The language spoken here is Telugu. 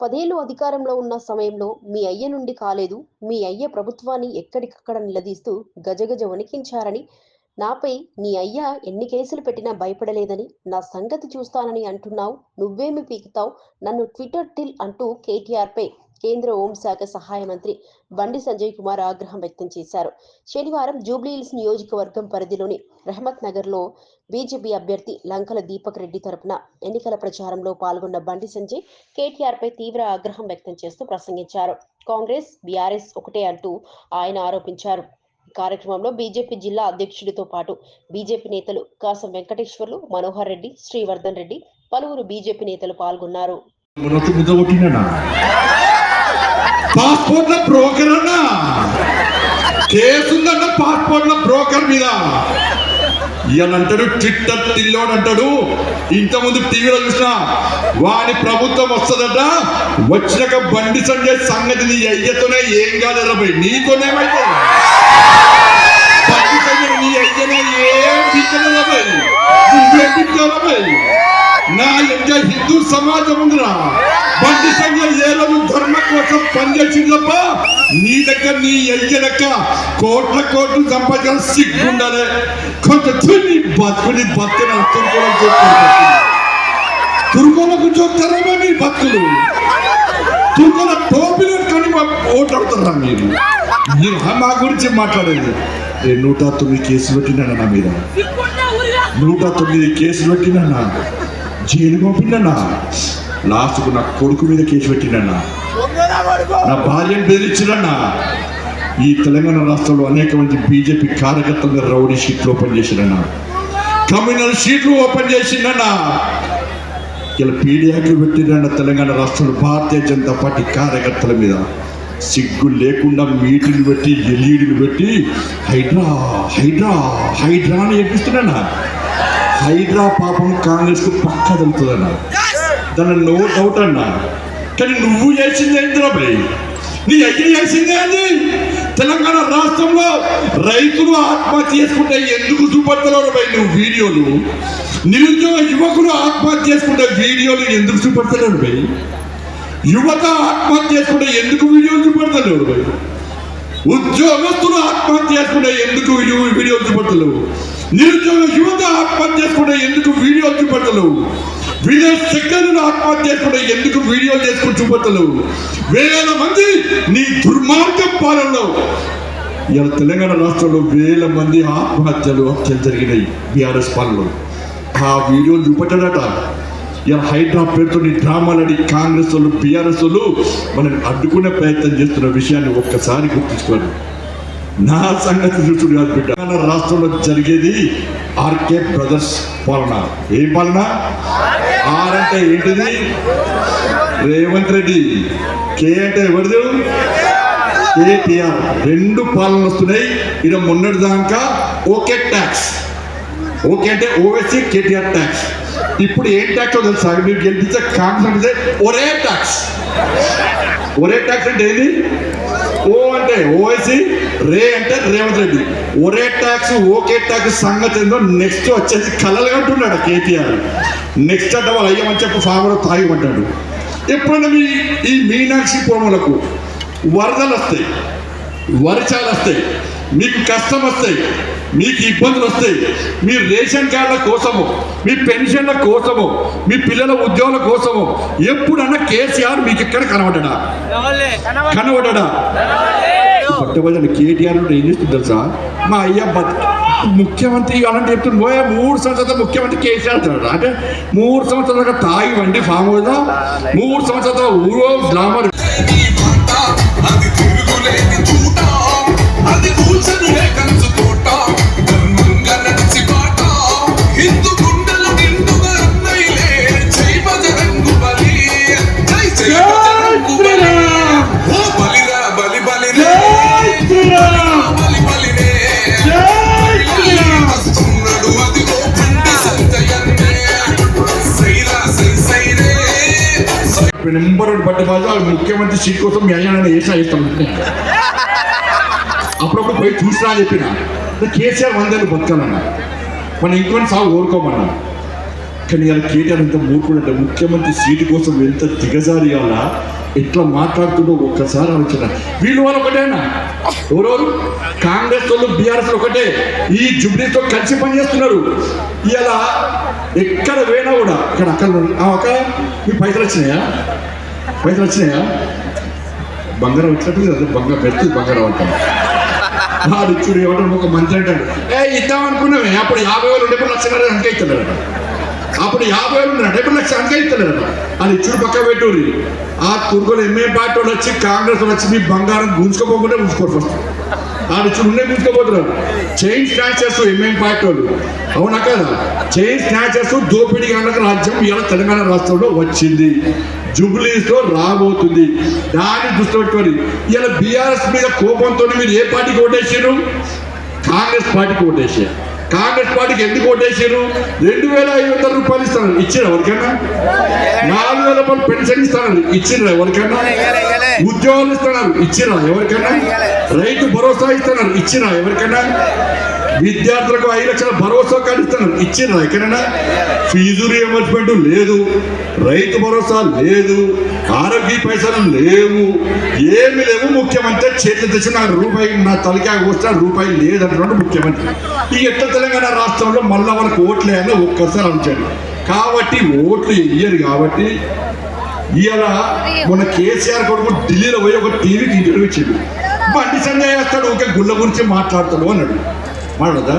పదేళ్ళు అధికారంలో ఉన్న సమయంలో మీ అయ్య నుండి కాలేదు. మీ అయ్య ప్రభుత్వాన్ని ఎక్కడికక్కడ నిలదీస్తూ గజగజ వణికించారని నాపై నీ అయ్య ఎన్ని కేసులు పెట్టినా భయపడలేదని నా సంగతి చూస్తానని అంటున్నావు. నువ్వేమి పీకుతావు? నన్ను ట్విట్టర్ టిల్ అంటూ కేటీఆర్పై కేంద్ర హోంశాఖ సహాయ మంత్రి బండి సంజయ్ కుమార్ ఆగ్రహం వ్యక్తం చేశారు. శనివారం జూబ్లీహిల్స్ నియోజకవర్గం పరిధిలోని రహమత్ నగర్లో బీజేపీ అభ్యర్థి లంకల దీపక్ రెడ్డి తరపున ఎన్నికల ప్రచారంలో పాల్గొన్న బండి సంజయ్ కేటీఆర్ పై తీవ్ర ఆగ్రహం వ్యక్తం చేస్తూ ప్రసంగించారు. కాంగ్రెస్ బీఆర్ఎస్ ఒకటే అంటూ ఆయన ఆరోపించారు. కార్యక్రమంలో బీజేపీ జిల్లా అధ్యక్షుడితో పాటు బీజేపీ నేతలు కాసం వెంకటేశ్వర్లు మనోహర్ రెడ్డి శ్రీవర్ధన్ రెడ్డి పలువురు బీజేపీ నేతలు పాల్గొన్నారు. పాస్పోర్ట్ల బ్రోకర్ అన్నా. కేసుందన్న పాస్పోర్ట్ల బ్రోకర్ మీద. ఈయన అంటాడు ట్విట్టర్ తిల్లోడు అంటాడు ఇంతకుముందు టీవీలో చూసిన వాని ప్రభుత్వం వస్తుందట. వచ్చినాక బండి సంజయ్ సంగతి నీ అయ్యతోనే ఏం కాదు పోయి నీతోనేమైతే బండి సంజయ్ నీ అయ్యనే ఏం దిక్కలేదా పోయి నువ్వేం పోయి నా యొక్క హిందూ సమాజం ఉందిరా. బండి సంఘం ఏ రోజు ధర్మ కోసం పనిచేసింది తప్ప నీ దగ్గర నీ ఎయ్య లెక్క కోట్ల కోట్లు సంపాదించాలి సిగ్గుండాలి. కొంచెం నీ బతుకుని బతుకుని అర్థం కూడా తుర్కోలకు చూస్తారా మీ బతుకులు. తుర్కోల టోపీలు కానీ ఓటు అవుతారా మీరు? మీరు మా గురించి మాట్లాడేది. నూట తొమ్మిది కేసులు పెట్టినా నా మీద? నూట తొమ్మిది కేసులు పెట్టినా జైలు పంపినా లాస్ట్కు నా కొడుకు మీద కేసు పెట్టినా నా భార్యను బెదిరించినన్నా. ఈ తెలంగాణ రాష్ట్రంలో అనేక మంది బీజేపీ కార్యకర్తల మీద రౌడీ షీట్లు ఓపెన్ చేసినన్నా కమ్యూనల్ షీట్లు ఓపెన్ చేసిందన్నా ఇలా పీడియాకి పెట్టిన తెలంగాణ రాష్ట్రంలో భారతీయ జనతా పార్టీ కార్యకర్తల మీద. సిగ్గు లేకుండా మీటింగ్ పెట్టి ఎల్ఈడీలు పెట్టి హైడ్రా హైడ్రా హైడ్రా అని చెప్పిస్తున్నా హైడ్రా పాపం కాంగ్రెస్కు పక్క తగ్గుతుందన్న దాని నువ్వు డౌట్ అన్నా కానీ నువ్వు చేసింది ఏంటిరా నీ అయ్య చేసింది ఏంది తెలంగాణ రాష్ట్రంలో రైతులు ఆత్మహత్య చేసుకుంటే ఎందుకు చూపెడతలేరు భయ్ నువ్వు వీడియోలు? నిరుద్యోగ యువకులు ఆత్మహత్య చేసుకుంటే వీడియోలు ఎందుకు చూపెడతలేరు భయ్ యువత ఆత్మహత్య చేసుకుంటే ఎందుకు వీడియోలు చూపెడతలేరు భయ్ ఉద్యోగస్తులు ఆత్మహత్య చేసుకుంటే ఎందుకు వీడియోలు చూపెడతలేవు నిరుద్యోగ యువత ఆత్మహత్య చేసుకుంటే ఎందుకు వీడియోలు చూపెడతలేవు వీడియో సెకండ్ ఆత్మహత్య చేసుకుంటే ఎందుకు వీడియోలు చేసుకుని చూపెడతలేవు వేల మంది నీ దుర్మార్గ పాలనలో. ఇలా తెలంగాణ రాష్ట్రంలో వేల మంది ఆత్మహత్యలు హత్యలు జరిగినాయి బీఆర్ఎస్ పాలనలో. ఆ వీడియోలు చూపెట్టాడట ఇలా హైడ్రా పేరుతో డ్రామాలని కాంగ్రెస్ వాళ్ళు బీఆర్ఎస్ వాళ్ళు మనం అడ్డుకునే ప్రయత్నం చేస్తున్న విషయాన్ని ఒక్కసారి గుర్తుంచుకోండి. నా సంగతి చూసుడు కాదు బిడ్డ. రాష్ట్రంలో జరిగేది ఆర్కే బ్రదర్స్ పాలన. ఏం పాలన? ఆర్ అంటే ఏంటిది? రేవంత్ రెడ్డి. కే అంటే ఎవరిది? కేటీఆర్. రెండు పాలనలు వస్తున్నాయి. ఇక మొన్నటి దాకా ఓకే ట్యాక్స్. ఓకే అంటే ఓవైసీ కేటీఆర్ ట్యాక్స్. ఇప్పుడు ఏం ట్యాక్స్ తెలుసా? మీరు గెలిపించే కాంగ్రెస్ అంటే ఒరే ట్యాక్స్. ఒరే ట్యాక్స్ అంటే ఏది? అంటే ఓవైసీ రే అంటే రేవంత్ రెడ్డి ఒరే ట్యాక్స్ ఓకే ట్యాక్స్ సంగతి ఏందో నెక్స్ట్ వచ్చేసి కలలు అంటున్నాడు కేటీఆర్. నెక్స్ట్ అంటే వాళ్ళు అయ్యమని చెప్పి ఫామర్ తాగిమంటాడు. ఎప్పుడైనా మీ ఈ మీనాక్షి పొలములకు వరదలు వస్తాయి వర్షాలు వస్తాయి మీకు కష్టం వస్తాయి మీకు ఇబ్బందులు వస్తాయి మీ రేషన్ కార్డుల కోసము మీ పెన్షన్ల కోసము మీ పిల్లల ఉద్యోగాల కోసము ఎప్పుడన్నా కేసీఆర్ మీకు ఎక్కడ కనబడ్డా? కనబడ్డా? పట్టబడి కేటీఆర్ ఏం చేస్తుంది తెలుసా? మా అయ్య బత్ ముఖ్యమంత్రి అలాంటి చెప్తుంది పోయా మూడు సంవత్సరాల ముఖ్యమంత్రి కేసీఆర్ అంటున్నాడు అంటే మూడు సంవత్సరాల తాగి వండి ఫామ్ హౌస్ మూడు సంవత్సరాల ఊరో గ్లామర్ నెంబర్ ఒకటి ముఖ్యమంత్రి సీట్ కోసం మీ అయ్యా ఏసా అప్పుడప్పుడు పోయి చూసినా చెప్పిన. కేసీఆర్ వందని బతకాలన్న. మనం ఇంకొని సాగు కోరుకోమన్నా కానీ ఇలా కేటీఆర్ అంత మూర్ఖుడంటే ముఖ్యమంత్రి సీటు కోసం ఎంత దిగజారి అలా ఎట్లా మాట్లాడుతుందో ఒక్కసారి ఆలోచన. వీళ్ళు వాళ్ళు ఒకటేనా? ఎవరెవరు? కాంగ్రెస్ వాళ్ళు బీఆర్ఎస్ ఒకటే. ఈ జుబ్లీతో కలిసి పనిచేస్తున్నారు. ఇలా ఎక్కడ పోయినా కూడా ఇక్కడ అక్కడ ఒక మీ పైసలు వచ్చినాయా? పైసలు వచ్చినాయా బంగారం వచ్చినట్టు బంగారం పెట్టి బంగారం అంటాం వాడు చూడు ఏమంటాడు ఒక మంత్రి అంటాడు ఏ ఇద్దాం అనుకున్నామే అప్పుడు యాభై వేలు ఉండే ఇప్పుడు లక్షన్నర అప్పుడు యాభై వేలు ఉన్నాడు ఇప్పుడు లక్ష అంకే అది ఇచ్చుడు పక్క పెట్టుర్రి ఆ తుర్గులు ఎంఏ పార్టీ వాళ్ళు వచ్చి కాంగ్రెస్ వచ్చి మీ బంగారం గుంజుకోపోకుండా ఉంచుకోరు ఫస్ట్ వాళ్ళు ఇచ్చుడు ఉండే గుంజుకోపోతున్నారు. చైన్ స్నాచర్స్ ఎంఏం పార్టీ వాళ్ళు. అవునా కదా? చైన్ స్నాచర్స్ దోపిడీ కనుక రాజ్యం ఇవాళ తెలంగాణ రాష్ట్రంలో వచ్చింది. జూబ్లీస్లో రాబోతుంది. దాన్ని దృష్టి పెట్టుకొని ఇలా బీఆర్ఎస్ మీద కోపంతో మీరు ఏ పార్టీకి ఓటేసారు కాంగ్రెస్ పార్టీకి ఓటేసారు కాంగ్రెస్ పార్టీకి ఎందుకు ఓటేసారు రెండు వేల ఐదు వందల రూపాయలు ఇస్తాను ఇచ్చారు ఎవరికైనా నాలుగు వేల రూపాయలు పెన్షన్ ఇస్తాను ఇచ్చిండ్రా ఎవరికైనా ఉద్యోగాలు ఇస్తున్నారు ఇచ్చిరా ఎవరికైనా రైతు భరోసా ఇస్తున్నారు ఇచ్చిన ఎవరికైనా? విద్యార్థులకు ఐదు లక్షల భరోసా కార్డు ఇస్తున్నారు ఇచ్చిరా ఎక్కడైనా ఫీజు రియంబర్స్మెంట్ లేదు రైతు భరోసా లేదు ఆరోగ్య పైసలు లేవు ఏమి లేవు. ముఖ్యమంత్రి చేతి తెచ్చిన నాకు రూపాయి నా తలకాయ వస్తే రూపాయి లేదంటున్నాడు ముఖ్యమంత్రి. ఈ ఎట్ల తెలంగాణ రాష్ట్రంలో మళ్ళా వాళ్ళకి ఓట్లే అని ఒక్కసారి అంచాడు కాబట్టి ఓట్లు ఇయ్యరు కాబట్టి ఇవాళ మన కేసీఆర్ కొడుకు ఢిల్లీలో పోయి ఒక టీవీకి ఇంటర్వ్యూ ఇచ్చింది బండి సంజయ్ వస్తాడు ఒక గుళ్ళ గురించి మాట్లాడతాడు అన్నాడు మాట్లాడదా?